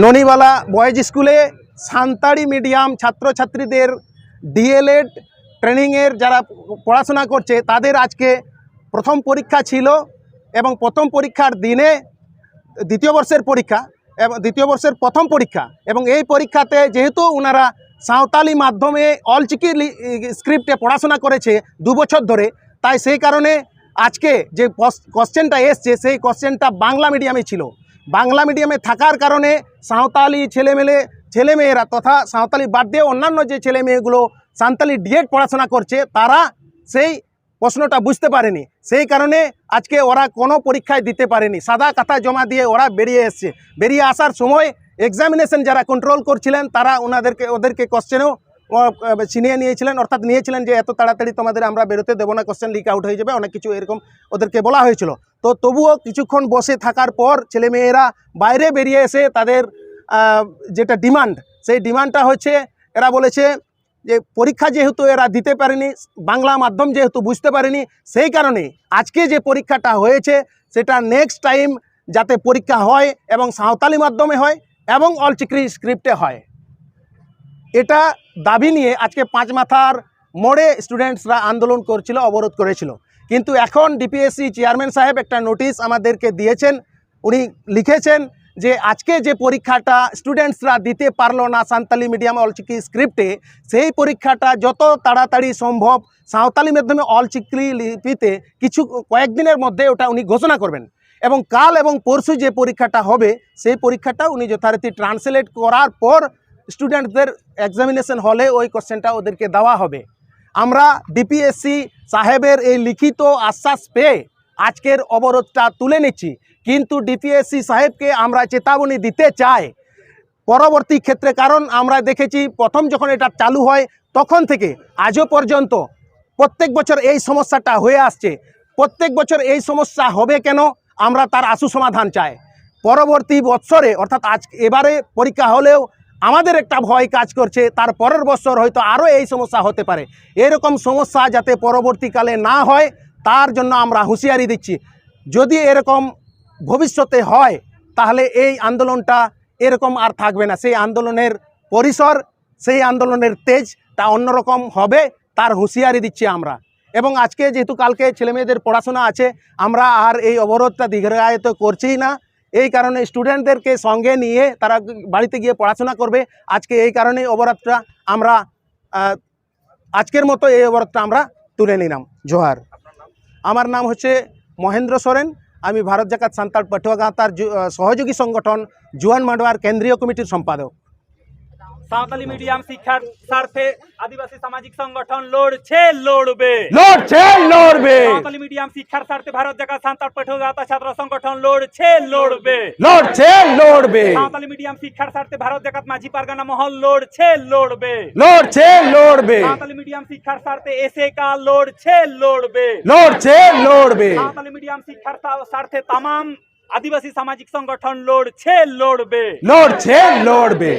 Nonibala boys স্কুলে সান্তাড়ি medium ছাত্রছাত্রীদের D.El.Ed ট্রেনিংয়ের যারা পড়াশোনা করছে, তাদের আজকে প্রথম পরীক্ষা ছিল এবং প্রথম পরীক্ষার দিনে দ্বিতীয় বর্ষের পরীক্ষা এবং দ্বিতীয় বর্ষের প্রথম পরীক্ষা এবং এই পরীক্ষাতে যেহেতু ওনারা সাঁওতালি মাধ্যমে অল চিকি স্ক্রিপ্টে পড়াশোনা করেছে দু বছর ধরে, তাই সেই কারণে আজকে যে কোশ্চেনটা এসছে, সেই কোশ্চেনটা বাংলা মিডিয়ামে ছিল। বাংলা মিডিয়ামে থাকার কারণে সাঁওতালি ছেলেমেলে, ছেলেমেয়েরা তথা সাঁওতালি বাদ দিয়ে অন্যান্য যে ছেলে মেয়েগুলো সাঁওতালি ডিএড পড়াশোনা করছে, তারা সেই প্রশ্নটা বুঝতে পারেনি। সেই কারণে আজকে ওরা কোনো পরীক্ষায় দিতে পারেনি। সাদা কাতা জমা দিয়ে ওরা বেরিয়ে এসছে। বেরিয়ে আসার সময় এক্সামিনেশন যারা কন্ট্রোল করছিলেন, তারা ওনাদেরকে, ওদেরকে কোশ্চেনও ছিনিয়ে নিয়েছিলেন, অর্থাৎ নিয়েছিলেন যে এত তাড়াতাড়ি তোমাদের আমরা বেরোতে দেবো না কোশ্চেন লিক আউট হয়ে যাবে, অনেক কিছু এরকম ওদেরকে বলা হয়েছিল। তো তবুও কিছুক্ষণ বসে থাকার পর ছেলেমেয়েরা বাইরে বেরিয়ে এসে তাদের যেটা ডিমান্ড সেই ডিমান্ডটা হচ্ছে, এরা বলেছে যে পরীক্ষা যেহেতু এরা দিতে পারেনি, বাংলা মাধ্যম যেহেতু বুঝতে পারেনি, সেই কারণে আজকে যে পরীক্ষাটা হয়েছে, সেটা নেক্সট টাইম যাতে পরীক্ষা হয় এবং সাঁওতালি মাধ্যমে হয় এবং অলচিক্রি স্ক্রিপ্টে হয়। এটা দাবি নিয়ে আজকে পাঁচ মাথার মোড়ে স্টুডেন্টসরা আন্দোলন করছিল, অবরোধ করেছিল। কিন্তু এখন ডিপিএসসি চেয়ারম্যান সাহেব একটা নোটিশ আমাদেরকে দিয়েছেন। উনি লিখেছেন যে, আজকে যে পরীক্ষাটা স্টুডেন্টসরা দিতে পারল না সান্তালি মিডিয়াম অলচিকি স্ক্রিপ্টে সেই পরীক্ষাটা যত তাড়াতাড়ি সম্ভব সাঁওতালি মাধ্যমে অলচিকি লিপিতে কিছু কয়েকদিনের মধ্যে ওটা উনি ঘোষণা করবেন। এবং কাল এবং পরশু যে পরীক্ষাটা হবে, সেই পরীক্ষাটা উনি যথারীতি ট্রান্সলেট করার পর স্টুডেন্টদের এক্সামিনেশন হলে ওই কোশ্চেনটা ওদেরকে দেওয়া হবে। আমরা ডিপিএসসি সাহেবের এই লিখিত আশ্বাস পেয়ে আজকের অবরোধটা তুলে নিচ্ছি। কিন্তু ডিপিএসসি সাহেবকে আমরা চেতাবনী দিতে চাই। পরবর্তী ক্ষেত্রে কারণ আমরা দেখেছি প্রথম যখন এটা চালু হয়, তখন থেকে আজও পর্যন্ত প্রত্যেক বছর এই সমস্যাটা হয়ে আসছে। প্রত্যেক বছর এই সমস্যা হবে কেন? আমরা তার আশু সমাধান চাই। পরবর্তী বৎসরে, অর্থাৎ আজ এবারে পরীক্ষা হলেও আমাদের একটা ভয় কাজ করছে, তার পরের বছর হয়তো আরও এই সমস্যা হতে পারে। এরকম সমস্যা যাতে পরবর্তীকালে না হয়, তার জন্য আমরা হুঁশিয়ারি দিচ্ছি। যদি এরকম ভবিষ্যতে হয়, তাহলে এই আন্দোলনটা এরকম আর থাকবে না। সেই আন্দোলনের পরিসর, সেই আন্দোলনের তেজটা অন্যরকম হবে, তার হুঁশিয়ারি দিচ্ছি আমরা। এবং আজকে যেহেতু কালকে ছেলেমেয়েদের পড়াশোনা আছে, আমরা আর এই অবরোধটা দীর্ঘায়িত করছি না। এই কারণে স্টুডেন্টদেরকে সঙ্গে নিয়ে তারা বাড়িতে গিয়ে পড়াশোনা করবে। আজকে এই কারণেই অবরাধটা আমরা আজকের মতো এই অবরাধটা আমরা তুলে নিলাম। জোহার। আমার নাম হচ্ছে মহেন্দ্র সোরেন। আমি ভারত জাকাত সান্তাল পাঠুয়া গাঁতার তার সহযোগী সংগঠন জুয়ান মাডোয়ার কেন্দ্রীয় কমিটির সম্পাদক। সাঁওতালি মিডিয়াম শিক্ষার স্বার্থে আদিবাসী সামাজিক সংগঠন লড়ছে লড়বে লড়ছে লড়বে সাঁওতালি মিডিয়াম শিক্ষার স্বার্থে ভারত জায়গা সাঁতাল পেঠোগাতা ছাত্র সংগঠন লড়ছে লড়বে লড়ছে লড়বে সাঁওতালি মিডিয়াম শিক্ষার স্বার্থে ভারত জাকাত মাঝি পারগানা মহল লড়ছে লড়বে লড়ছে লড়বে সাঁওতালি মিডিয়াম শিক্ষার স্বার্থে এসে কা লড়ছে লড়বে লড়ছে লড়বে সাঁওতালি মিডিয়াম শিক্ষার স্বার্থে তামাম আদিবাসী সামাজিক সংগঠন লড়ছে লড়বে লড়ছে লড়বে